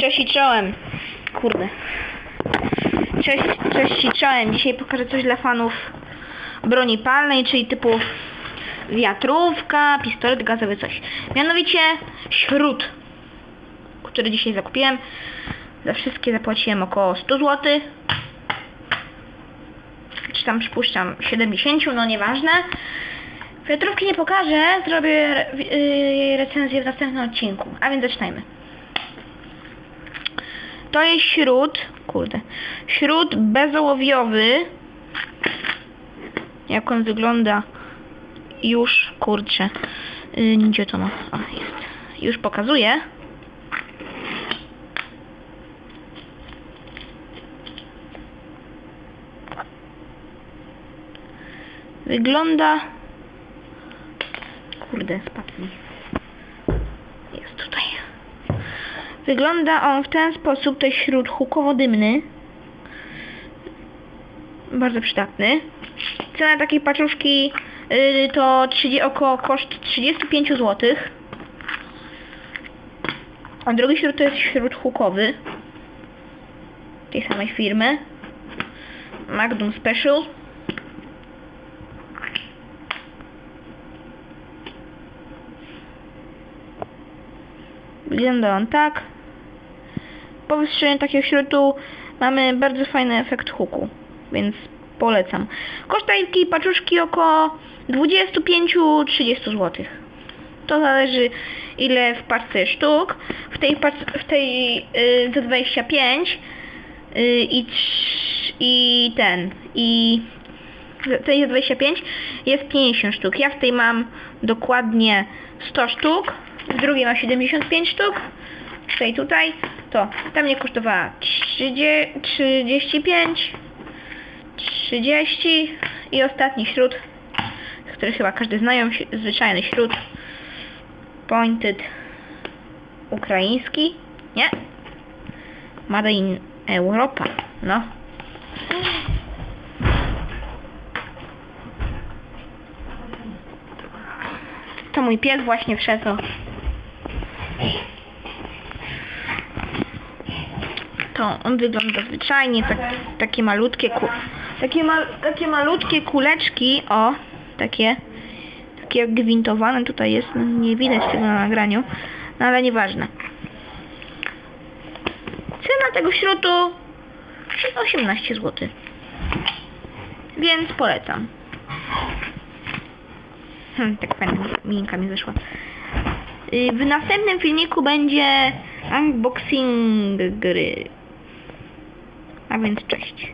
Cześć i czołem. Kurde. Cześć, cześć i czołem. Dzisiaj pokażę coś dla fanów broni palnej, czyli typu wiatrówka, pistolet gazowy, coś. Mianowicie śród, który dzisiaj zakupiłem. Za wszystkie zapłaciłem około 100 zł. Czy tam przypuszczam 70, no nieważne. Wiatrówki nie pokażę, zrobię yy, recenzję w następnym odcinku. A więc zaczynajmy. To jest śród, kurde, śród bezołowiowy. Jak on wygląda już, kurczę, yy, gdzie to ma? O, jest. Już pokazuję. Wygląda... Kurde, spadł mi. Jest tutaj. Wygląda on w ten sposób, jest śród hukowo-dymny. Bardzo przydatny. Cena takiej paczuszki yy, to 30, około koszt 35 zł. A drugi śród to jest śród hukowy. Tej samej firmy. Magnum Special. Wygląda on tak. Po wystrzeleniu takiego śrutu mamy bardzo fajny efekt huku, więc polecam. Koszt takiej paczuszki około 25-30 zł. To zależy ile w parce sztuk. W tej, w tej yy, to 25 yy, i, i ten i tej jest 25 jest 50 sztuk. Ja w tej mam dokładnie 100 sztuk, w drugiej mam 75 sztuk, w tej tutaj to tam mnie kosztowała 30, 35 30 i ostatni śród, który chyba każdy znają, zwyczajny śród pointed ukraiński, nie? Made in Europa, no. To mój pies właśnie wszedł. To on wygląda zwyczajnie, tak, takie malutkie ku, takie, mal, takie malutkie kuleczki, o, takie, takie gwintowane tutaj jest, no, nie widać tego na nagraniu, no ale nieważne. Cena tego śrutu 18 zł. Więc polecam. Hmm, tak fajna minka mi wyszła. Y, W następnym filmiku będzie unboxing gry. A więc cześć.